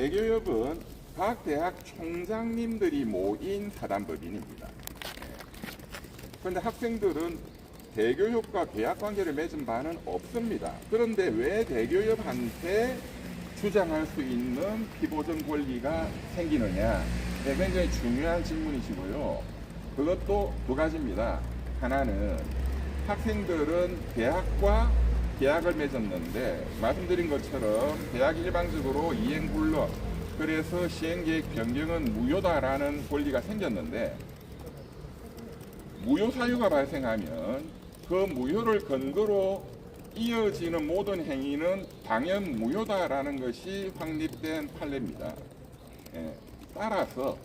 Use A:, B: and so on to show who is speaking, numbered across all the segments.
A: 대교협은 각 대학 총장님들이 모인 사단법인입니다. 그런데 학생들은 대교협과 계약 관계를 맺은 바는 없습니다. 그런데 왜 대교협한테 주장할 수 있는 피보전 권리가 생기느냐? 네, 굉장히 중요한 질문이시고요. 그것도 두 가지입니다. 하나는 학생들은 대학과 계약을 맺었는데 말씀드린 것처럼 대학 일방적으로 이행불능 그래서 시행계획 변경은 무효다라는 권리가 생겼는데 무효 사유가 발생하면 그 무효를 근거로 이어지는 모든 행위는 당연 무효다라는 것이 확립된 판례입니다. 예, 따라서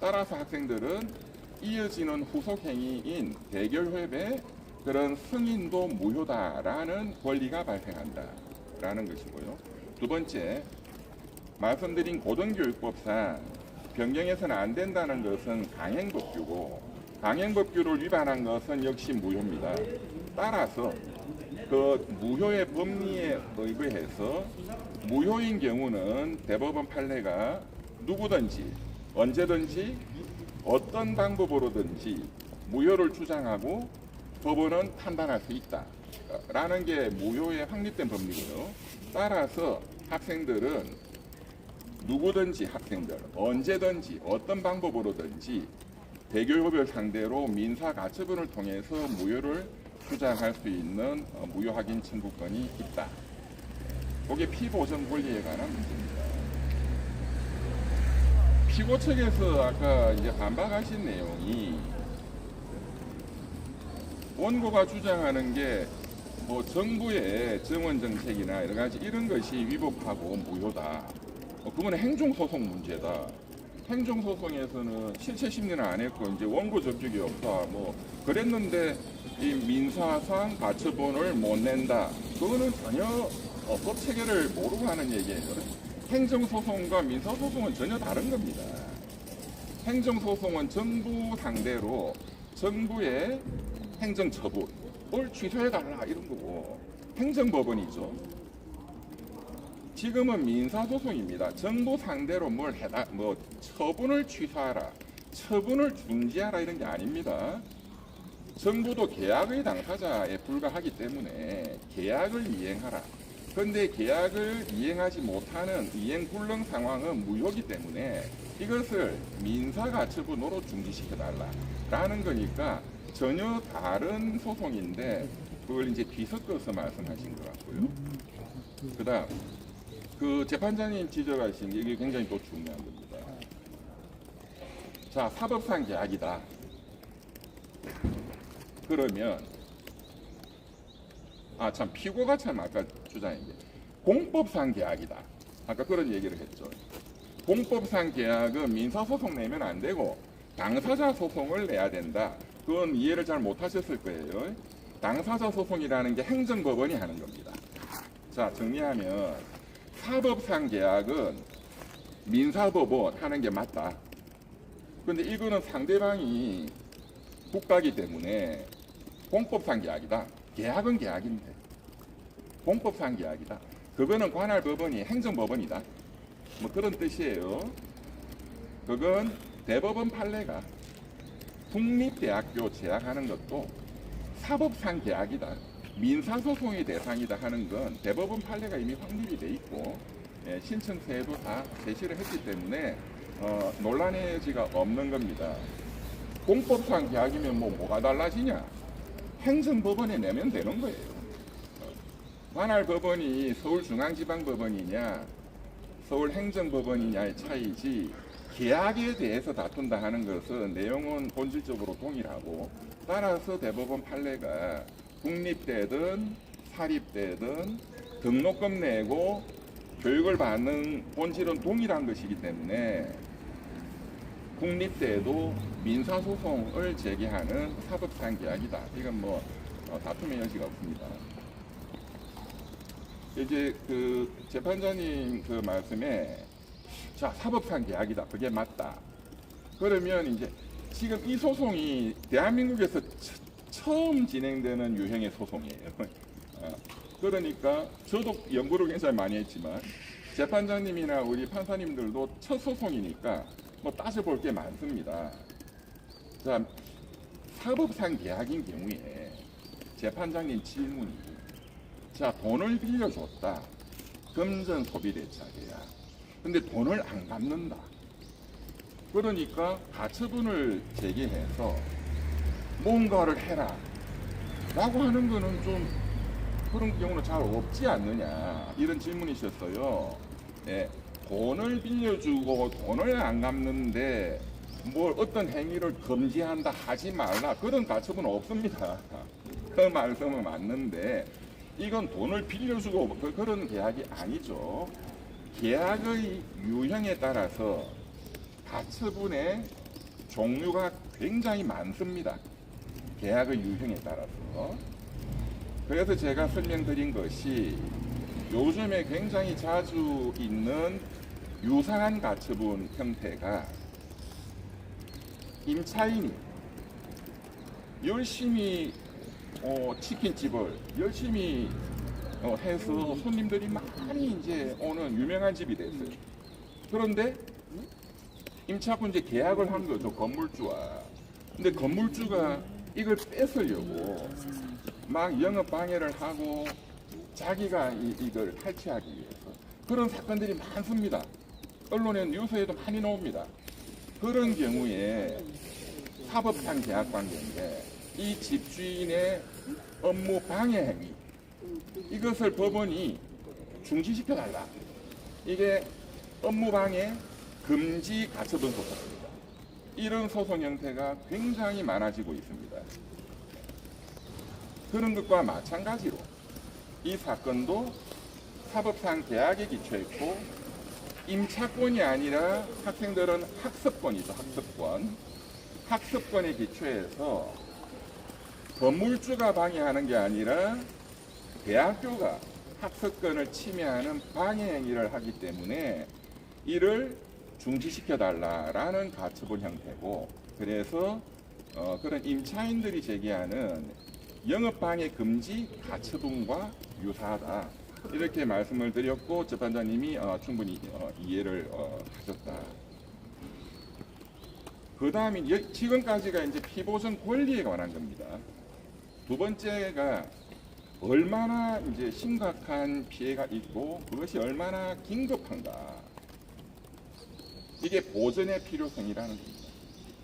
A: 따라서 학생들은 이어지는 후속 행위인 대결협의 그런 승인도 무효다라는 권리가 발생한다라는 것이고요. 두 번째 말씀드린 고등교육법상 변경해서는 안 된다는 것은 강행법규고 강행법규를 위반한 것은 역시 무효입니다. 따라서 그 무효의 법리에 의거해서 무효인 경우는 대법원 판례가 누구든지 언제든지 어떤 방법으로든지 무효를 주장하고 법원은 판단할 수 있다. 라는 게 무효에 확립된 법리고요. 따라서 학생들은 누구든지 학생들 언제든지 어떤 방법으로든지 대교협을 상대로 민사 가처분을 통해서 무효를 주장할 수 있는 어, 무효 확인 청구권이 있다. 그게 피보전 권리에 관한 문제입니다. 피고 측에서 아까 이제 반박하신 내용이 원고가 주장하는 게 뭐 정부의 정원 정책이나 여러 가지 이런 것이 위법하고 무효다. 어, 그거는 행정소송 문제다. 행정소송에서는 실체 심리는 안 했고 이제 원고 접촉이 없다. 뭐 그랬는데 이 민사상 가처분을 못 낸다. 그거는 전혀 어, 법 체계를 모르고 하는 얘기예요. 행정소송과 민사소송은 전혀 다른 겁니다. 행정소송은 정부 상대로 정부의 행정처분을 취소해달라 이런 거고 행정법원이죠. 지금은 민사소송입니다. 정부 상대로 뭘 해다, 뭐 처분을 취소하라, 처분을 중지하라 이런 게 아닙니다. 정부도 계약의 당사자에 불과하기 때문에 계약을 이행하라. 그런데 계약을 이행하지 못하는 이행 불능 상황은 무효기 때문에 이것을 민사가처분으로 중지시켜달라라는 거니까 전혀 다른 소송인데 그걸 이제 뒤섞어서 말씀하신 것 같고요. 그다음 그 재판장님 지적하신 게 이게 굉장히 또 중요한 겁니다. 자 사법상 계약이다. 그러면 아 참 피고가 참 아까 주장한 게 공법상 계약이다. 아까 그런 얘기를 했죠. 공법상 계약은 민사소송 내면 안 되고 당사자 소송을 내야 된다. 그건 이해를 잘 못하셨을 거예요. 당사자 소송이라는 게 행정법원이 하는 겁니다. 자 정리하면 사법상 계약은 민사법원 하는 게 맞다. 근데 이거는 상대방이 국가기 때문에 공법상 계약이다. 계약은 계약인데 공법상 계약이다. 그거는 관할 법원이 행정법원이다. 뭐 그런 뜻이에요. 그건 대법원 판례가 국립대학교 재학하는 것도 사법상 계약이다. 민사소송의 대상이다 하는 건 대법원 판례가 이미 확립이 돼 있고 예, 신청서에도 다 제시를 했기 때문에 어, 논란의 여지가 없는 겁니다. 공법상 계약이면 뭐 뭐가 달라지냐? 행정법원에 내면 되는 거예요. 어, 관할 법원이 서울중앙지방법원이냐, 서울행정법원이냐의 차이지 계약에 대해서 다툰다 하는 것은 내용은 본질적으로 동일하고 따라서 대법원 판례가 국립대든 사립대든 등록금 내고 교육을 받는 본질은 동일한 것이기 때문에 국립대도 민사소송을 제기하는 사법상 계약이다. 이건 뭐 어, 다툼의 여지가 없습니다. 이제 그 재판장님 그 말씀에 자 사법상 계약이다. 그게 맞다. 그러면 이제 지금 이 소송이 대한민국에서 처, 처음 진행되는 유형의 소송이에요. 어, 그러니까 저도 연구를 굉장히 많이 했지만 재판장님이나 우리 판사님들도 첫 소송이니까 뭐 따져볼 게 많습니다. 자, 사법상 계약인 경우에 재판장님 질문이 자, 돈을 빌려줬다. 금전 소비대차 계약. 근데 돈을 안 갚는다. 그러니까 가처분을 제기해서 뭔가를 해라. 라고 하는 거는 좀 그런 경우는 잘 없지 않느냐. 이런 질문이셨어요. 예, 돈을 빌려주고 돈을 안 갚는데 뭘 어떤 행위를 금지한다 하지 말라. 그런 가처분 없습니다. 그 말씀은 맞는데 이건 돈을 빌려주고 그- 그런 계약이 아니죠. 계약의 유형에 따라서 가처분의 종류가 굉장히 많습니다. 계약의 유형에 따라서. 그래서 제가 설명드린 것이 요즘에 굉장히 자주 있는 유사한 가처분 형태가 임차인이 열심히 어, 치킨집을 열심히 어, 해서 손님들이 많이 이제 오는 유명한 집이 됐어요. 그런데 임차권 이제 계약을 한 거죠 건물주와. 근데 건물주가 이걸 뺏으려고 막 영업 방해를 하고 자기가 이, 이걸 탈취하기 위해서 그런 사건들이 많습니다. 언론에 뉴스에도 많이 나옵니다. 그런 경우에 사법상 계약 관계인데 이 집주인의 업무 방해 행위 이것을 법원이 중지시켜 달라. 이게 업무 방해 금지 가처분 소송입니다. 이런 소송 형태가 굉장히 많아지고 있습니다. 그런 것과 마찬가지로 이 사건도 사법상 계약에 기초했고 임차권이 아니라 학생들은 학습권이죠 학습권 학습권에 기초해서 건물주가 방해하는 게 아니라 대학교가 학습권을 침해하는 방해 행위를 하기 때문에 이를 중지시켜 달라라는 가처분 형태고 그래서 어, 그런 임차인들이 제기하는 영업 방해 금지 가처분과 유사하다 이렇게 말씀을 드렸고 재판장님이 어, 충분히 어, 이해를 어, 하셨다. 그 다음에 지금까지가 이제 피보전 권리에 관한 겁니다. 두 번째가 얼마나 이제 심각한 피해가 있고 그것이 얼마나 긴급한가. 이게 보전의 필요성이라는 겁니다.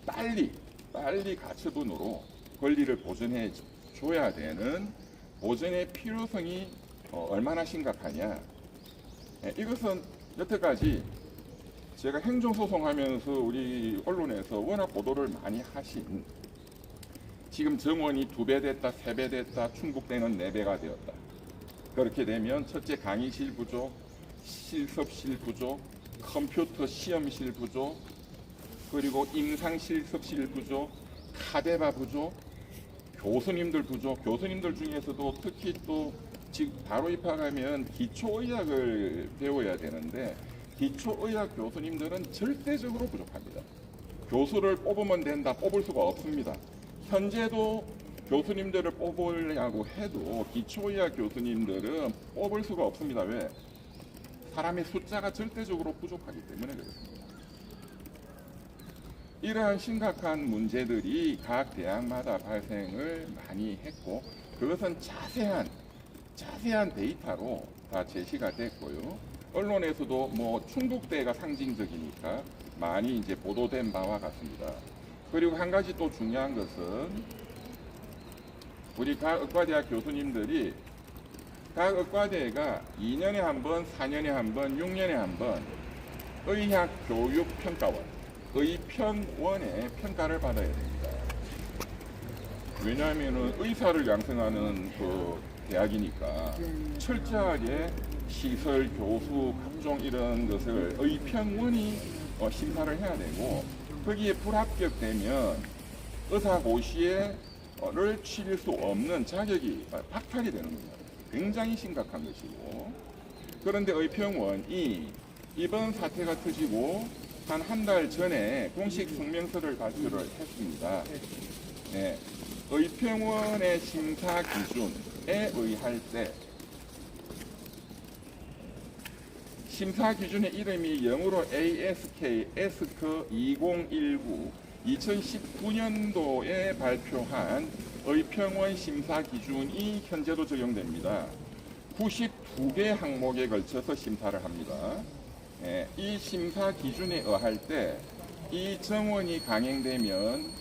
A: 빨리 빨리 가처분으로 권리를 보전해 줘야 되는 보전의 필요성이 어, 얼마나 심각하냐. 예, 이것은 여태까지 제가 행정소송하면서 우리 언론에서 워낙 보도를 많이 하신 지금 정원이 두 배 됐다, 세 배 됐다, 충북대는 네 배가 되었다. 그렇게 되면 첫째 강의실 부족, 실습실 부족, 컴퓨터 시험실 부족, 그리고 임상 실습실 부족, 카데바 부족, 교수님들 부족, 교수님들 중에서도 특히 또 지금 바로 입학하면 기초의학을 배워야 되는데 기초의학 교수님들은 절대적으로 부족합니다. 교수를 뽑으면 된다, 뽑을 수가 없습니다. 현재도 교수님들을 뽑으려고 해도 기초의학 교수님들은 뽑을 수가 없습니다. 왜? 사람의 숫자가 절대적으로 부족하기 때문에 그렇습니다. 이러한 심각한 문제들이 각 대학마다 발생을 많이 했고 그것은 자세한 자세한 데이터로 다 제시가 됐고요. 언론에서도 뭐 충북대가 상징적이니까 많이 이제 보도된 바와 같습니다. 그리고 한 가지 또 중요한 것은 우리 각 의과대학 교수님들이 각 의과대가 2년에 한 번, 4년에 한 번, 6년에 한 번 의학 교육 평가원, 의평원의 평가를 받아야 됩니다. 왜냐하면 의사를 양성하는 그 대학이니까 철저하게 시설, 교수, 각종 이런 것을 의평원이 어, 심사를 해야 되고 거기에 불합격되면 의사고시에를 치를 수 없는 자격이 박탈이 되는 겁니다. 굉장히 심각한 것이고 그런데 의평원이 이번 사태가 터지고 한 한 달 전에 공식 성명서를 발표를 했습니다. 네. 의평원의 심사 기준에 의할 때 심사 기준의 이름이 영어로 ASK 에스크 2019 2019년도에 발표한 의평원 심사 기준이 현재도 적용됩니다. 92개 항목에 걸쳐서 심사를 합니다. 예, 이 심사 기준에 의할 때 이 정원이 강행되면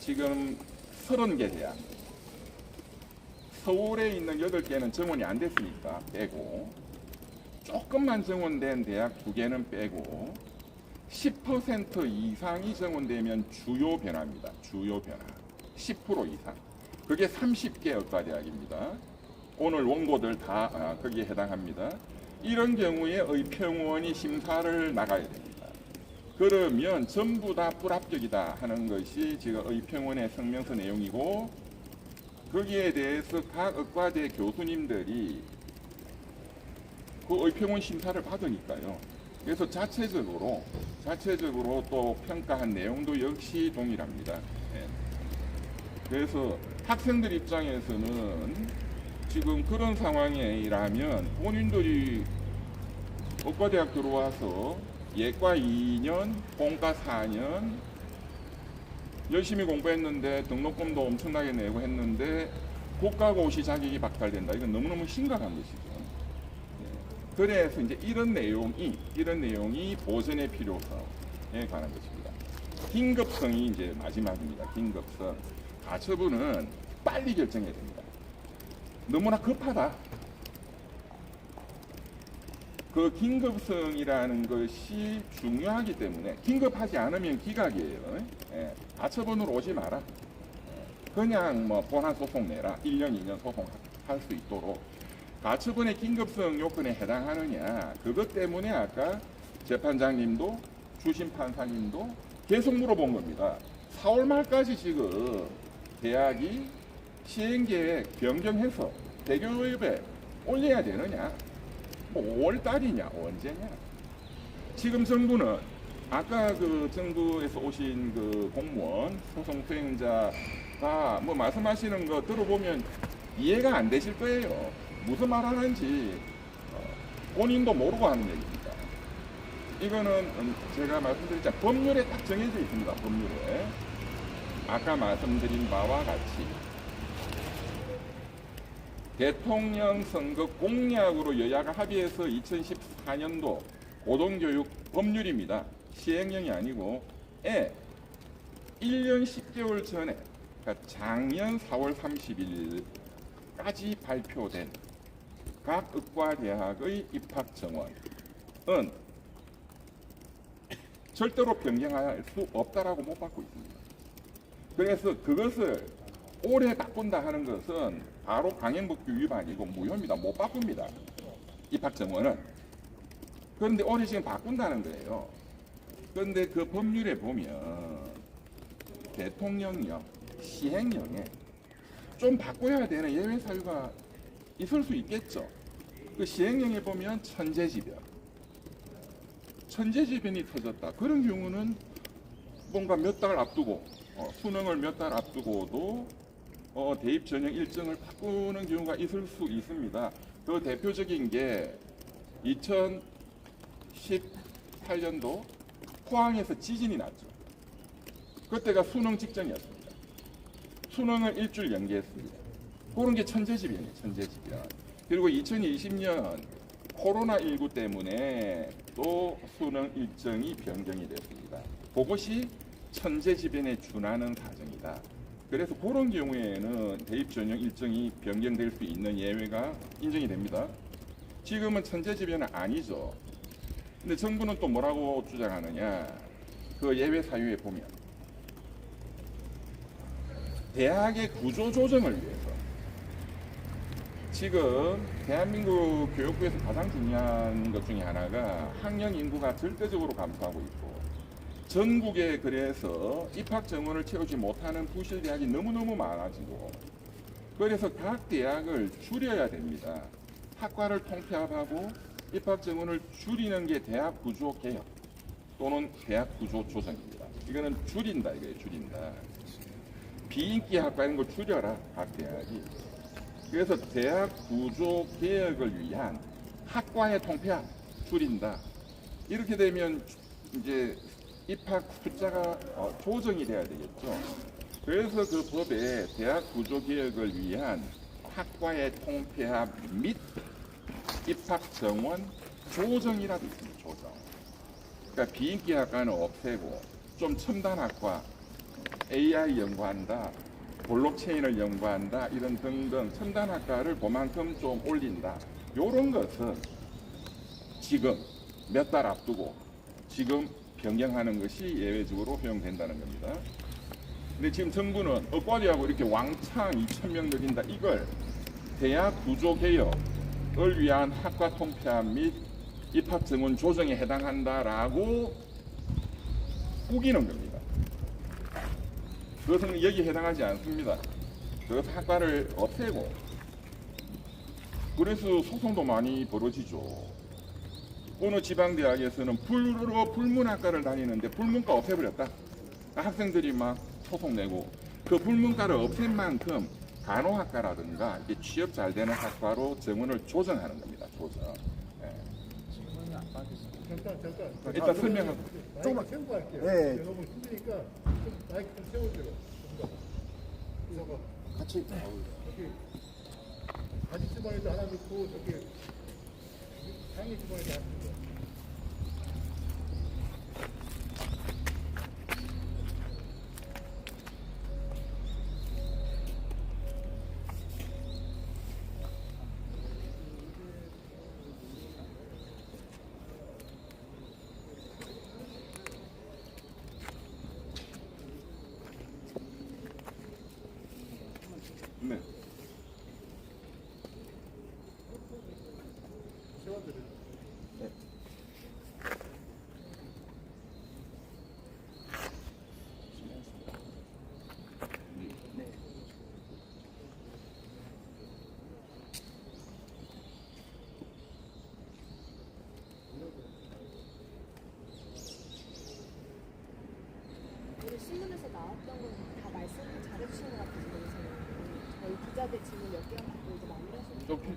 A: 지금 30개 대학 서울에 있는 8개는 정원이 안 됐으니까 빼고 조금만 정원된 대학 2개는 빼고 10% 이상이 정원되면 주요 변화입니다. 주요 변화. 10% 이상. 그게 30개 의과 대학입니다. 오늘 원고들 다 아, 거기에 해당합니다. 이런 경우에 의평원이 심사를 나가야 됩니다. 그러면 전부 다 불합격이다 하는 것이 지금 의평원의 성명서 내용이고 거기에 대해서 각 의과대 교수님들이 그 의평원 심사를 받으니까요. 그래서 자체적으로 자체적으로 또 평가한 내용도 역시 동일합니다. 예. 그래서 학생들 입장에서는 지금 그런 상황이라면 본인들이 의과대학 들어와서 예과 2년, 공과 4년 열심히 공부했는데 등록금도 엄청나게 내고 했는데 국가고시 자격이 박탈된다. 이건 너무너무 심각한 것이죠. 예. 그래서 이제 이런 내용이 이런 내용이 보전의 필요성에 관한 것입니다. 긴급성이 이제 마지막입니다. 긴급성. 가처분은 빨리 결정해야 됩니다. 너무나 급하다. 그 긴급성이라는 것이 중요하기 때문에 긴급하지 않으면 기각이에요. 예. 가처분으로 오지 마라. 예. 그냥 뭐 본안 소송 내라. 1년, 2년 소송할 수 있도록 가처분의 긴급성 요건에 해당하느냐. 그것 때문에 아까 재판장님도 주심 판사님도 계속 물어본 겁니다. 4월 말까지 지금 대학이 시행계획 변경해서 대교협에 올려야 되느냐? 뭐 5월 달이냐? 언제냐? 지금 정부는 아까 그 정부에서 오신 그 공무원 소송 수행자가 뭐 말씀하시는 거 들어보면 이해가 안 되실 거예요. 무슨 말 하는지 어, 본인도 모르고 하는 얘기입니다. 이거는 음, 제가 말씀드렸자 법률에 딱 정해져 있습니다. 법률에 아까 말씀드린 바와 같이 대통령 선거 공약으로 여야가 합의해서 2014년도 고등교육 법률입니다. 시행령이 아니고 에 1년 10개월 전에 그러니까 작년 4월 30일까지 발표된 각 의과대학의 입학 정원은 절대로 변경할 수 없다라고 못 받고 있습니다. 그래서 그것을 올해 바꾼다 하는 것은 바로 강행법규 위반이고 무효입니다. 못 바꿉니다. 입학 정원은. 그런데 올해 지금 바꾼다는 거예요. 그런데 그 법률에 보면 대통령령, 시행령에 좀 바꿔야 되는 예외 사유가 있을 수 있겠죠. 그 시행령에 보면 천재지변, 천재지변이 터졌다. 그런 경우는 뭔가 몇 달 앞두고 어, 수능을 몇 달 앞두고도 어, 대입 전형 일정을 바꾸는 경우가 있을 수 있습니다. 그 대표적인 게 2018년도 포항에서 지진이 났죠. 그때가 수능 직전이었습니다. 수능을 일주일 연기했습니다. 그런 게 천재지변이에요, 천재지변. 그리고 2020년 코로나19 때문에 또 수능 일정이 변경이 됐습니다. 그것이 천재지변에 준하는 사정이다. 그래서 그런 경우에는 대입 전형 일정이 변경될 수 있는 예외가 인정이 됩니다. 지금은 천재지변은 아니죠. 근데 정부는 또 뭐라고 주장하느냐? 그 예외 사유에 보면 대학의 구조 조정을 위해서 지금 대한민국 교육부에서 가장 중요한 것 중에 하나가 학령 인구가 절대적으로 감소하고 있고 전국에 그래서 입학 정원을 채우지 못하는 부실 대학이 너무너무 많아지고 그래서 각 대학을 줄여야 됩니다. 학과를 통폐합하고 입학 정원을 줄이는 게 대학 구조 개혁 또는 대학 구조 조정입니다. 이거는 줄인다 이거예요. 줄인다. 비인기 학과 이런 걸 줄여라 각 대학이. 그래서 대학 구조 개혁을 위한 학과의 통폐합 줄인다. 이렇게 되면 이제 입학 숫자가 어, 조정이 돼야 되겠죠. 그래서 그 법에 대학 구조 개혁을 위한 학과의 통폐합 및 입학 정원 조정이라도 있습니다. 조정. 그러니까 비인기 학과는 없애고 좀 첨단 학과, AI 연구한다, 블록체인을 연구한다 이런 등등 첨단 학과를 그만큼 좀 올린다. 이런 것은 지금 몇 달 앞두고 지금 변경하는 것이 예외적으로 허용된다는 겁니다. 근데 지금 정부는 업과리하고 이렇게 왕창 2천 명 늘린다 이걸 대학 구조 개혁을 위한 학과 통폐합 및 입학 정원 조정에 해당한다라고 우기는 겁니다. 그것은 여기에 해당하지 않습니다. 그것은 학과를 없애고 그래서 소송도 많이 벌어지죠. 어느 지방대학에서는 불로 불문학과를 다니는데 불문과 없애버렸다. 학생들이 막 소송 내고 그 불문과를 없앤 만큼 간호학과라든가 이게 취업 잘 되는 학과로 정원을 조정하는 겁니다. 조정. 예.
B: 질문이 안 받으시죠?
C: 잠깐 잠깐
A: 일단 설명하고.
C: 조금만 세우고 갈게요.
D: 네.
C: 너무 힘드니까 좀 마이크 좀 세워줘요. 이거
D: 같이.
C: 여기 바지 주머니도 하나 넣고 저기 상의 주머니도 하나 넣고
A: 네.
C: 세워드려요
E: 오늘 신문에서 나왔던 건 다 말씀 잘해주신 것 같아서 그래서 저희 기자들 질문 몇 개만 받고 이제 마무리하시면
A: 좀 피-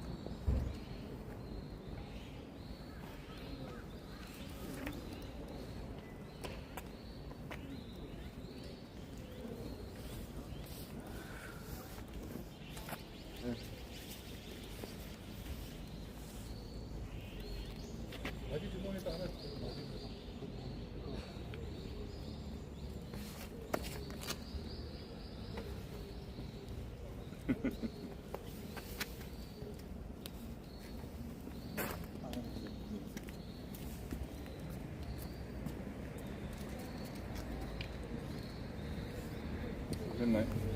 C: 바지 주머니도 하나 넣고
A: 됐나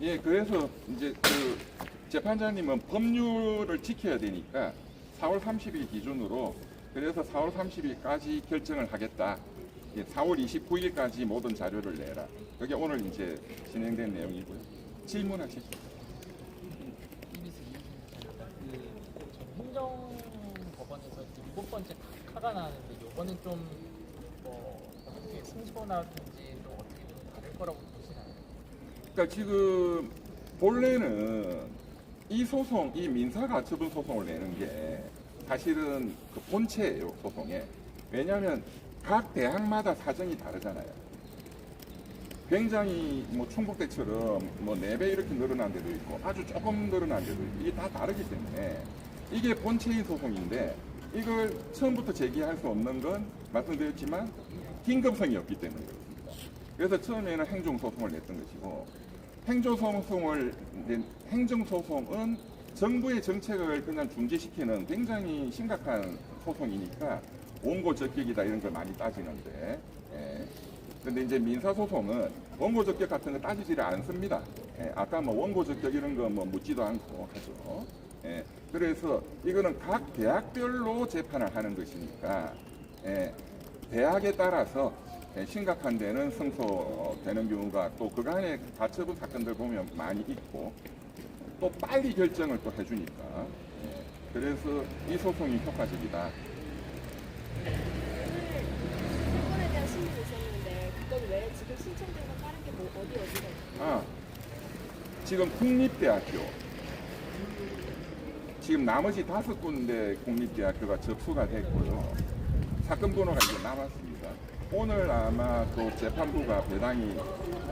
A: 예, 그래서 이제 그 재판장님은 법률을 지켜야 되니까 4월 30일 기준으로 그래서 4월 30일까지 결정을 하겠다. 예, 4월 29일까지 모든 자료를 내라. 그게 오늘 이제 진행된 내용이고요. 질문하시죠.
B: 그 행정법원에서 일곱 번째 카가 나왔는데 이번엔 좀 뭐 어떻게 승소나든지 좀 어떻게 좀 다를 거라고?
A: 그러니까 지금 본래는 이 소송, 이 민사가처분 소송을 내는 게 사실은 그 본체예요, 소송에. 왜냐하면 각 대학마다 사정이 다르잖아요. 굉장히 뭐 충북 때처럼 뭐네배 이렇게 늘어난 데도 있고 아주 조금 늘어난 데도 있고 이게 다 다르기 때문에 이게 본체인 소송인데 이걸 처음부터 제기할 수 없는 건 말씀드렸지만 긴급성이 없기 때문에 그렇습니다. 그래서 처음에는 행정소송을 냈던 것이고 행정소송을 낸 행정소송은 정부의 정책을 그냥 중지시키는 굉장히 심각한 소송이니까 원고 적격이다 이런 걸 많이 따지는데 예. 근데 이제 민사소송은 원고 적격 같은 거 따지지를 않습니다. 예. 아까 뭐 원고 적격 이런 거 뭐 묻지도 않고 하죠. 예. 그래서 이거는 각 대학별로 재판을 하는 것이니까 예. 대학에 따라서 예, 심각한 데는 승소되는 경우가 또 그간의 가처분 사건들 보면 많이 있고 또 빨리 결정을 또 해주니까 예, 그래서 이 소송이 효과적이다.
E: 사건에 대한 심의 있었는데 그건 왜 지금 신청되는 다른 게 뭐 어디 어디가 있나요?
A: 아, 지금 국립대학교 지금 나머지 다섯 군데 국립대학교가 접수가 됐고요. 사건 번호가 이제 남았습니다. 오늘 아마 또 재판부가 배당이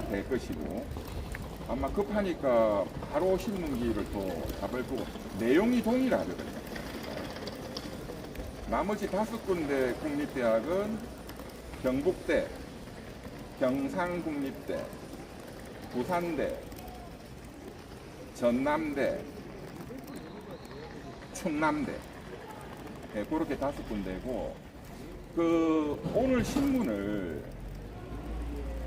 A: 될 것이고 아마 급하니까 바로 신문기를 또 잡을 거고 내용이 동일하거든요. 나머지 다섯 군데 국립대학은 경북대, 경상국립대, 부산대, 전남대, 충남대 예, 그렇게 다섯 군데고 그 오늘 신문을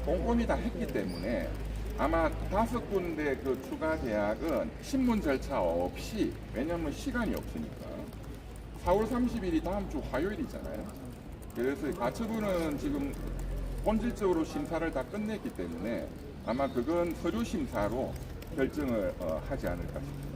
A: 꼼꼼히 다 했기 때문에 아마 다섯 군데 그 추가 대학은 신문 절차 없이 왜냐면 시간이 없으니까 4월 30일이 다음 주 화요일이잖아요. 그래서 가처분은 지금 본질적으로 심사를 다 끝냈기 때문에 아마 그건 서류 심사로 결정을 어, 하지 않을까 싶습니다.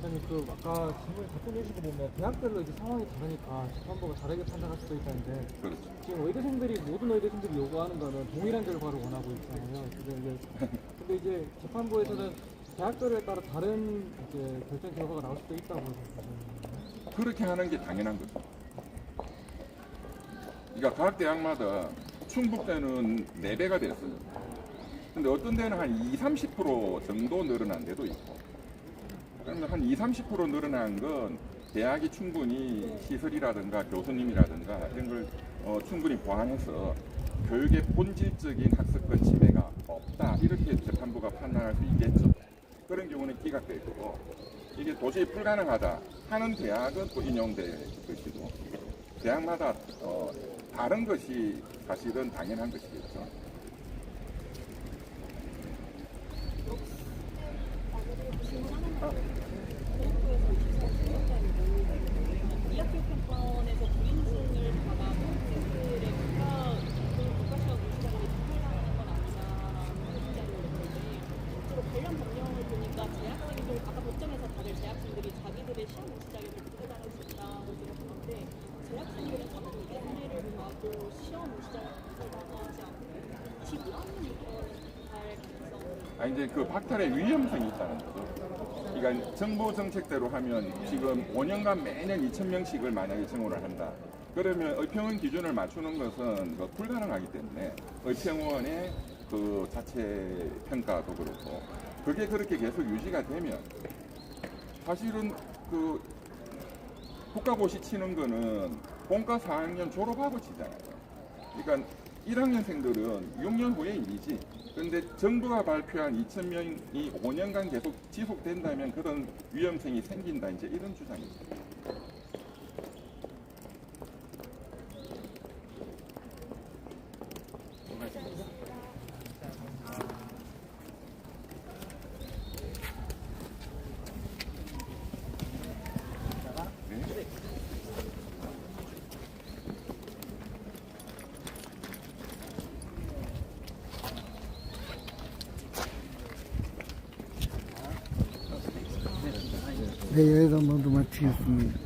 D: 선생님 그 아까 질문 답변 해주신 거 보면 대학별로 이제 상황이 다르니까 재판부가 다르게 판단할 수도 있다는데
A: 그렇죠.
D: 지금 의대생들이 모든 의대생들이 요구하는 거는 동일한 결과를 원하고 있잖아요. 근데 이제, 근데 이제 재판부에서는 대학별에 따라 다른 이제 결정 결과가 나올 수도 있다고 보시는
A: 그렇게 하는 게 당연한 거죠. 그러니까 각 대학마다 충북대는 4배가 됐어요. 근데 어떤 데는 한 2, 30% 정도 늘어난 데도 있고. 그러면 한 2, 30% 늘어난 건 대학이 충분히 시설이라든가 교수님이라든가 이런 걸 어, 충분히 보완해서 교육의 본질적인 학습권 침해가 없다. 이렇게 재판부가 판단할 수 있겠죠. 그런 경우는 기각될 거고 이게 도저히 불가능하다 하는 대학은 또 인용될 것이고 대학마다 어, 다른 것이 사실은 당연한 것이겠죠.
F: 이학교 평가원에서 불인증을 받아 학생들의 국가 그 국가 시험 우시자를 적발당하는 건 아니다라는 소식자를 냈는데 주로 관련 법령을 보니까 아까 법정에서 다들 재학생들이 자기들의 시험 우시자격을 부여당할 수 있다고 재학생들은 자꾸 이게 사례를 봐도 시험 우시자격을 부여당하지 않고 25학년부터는 잘 가능성
A: 아 이제 그 박탈의 위험성이 있다는 거죠. 그러니까 정부 정책대로 하면 지금 5년간 매년 2천 명씩을 만약에 증오를 한다. 그러면 의평원 기준을 맞추는 것은 그 불가능하기 때문에 의평원의 그 자체 평가도 그렇고 그게 그렇게 계속 유지가 되면 사실은 그 국가고시 치는 거는 본과 4학년 졸업하고 치잖아요. 그러니까 1학년생들은 6년 후의 일이지. 근데 정부가 발표한 2,000명이 5년간 계속 지속된다면 그런 위험성이 생긴다. 이제 이런 주장이죠. 네.
G: 네, 여기서 모두 마치겠습니다.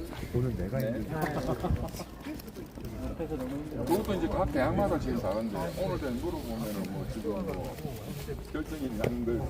A: 그것도 이제 각 대학마다 제일 다른데 오늘 된 물어보면은 뭐 지금 뭐 결정이 나는 걸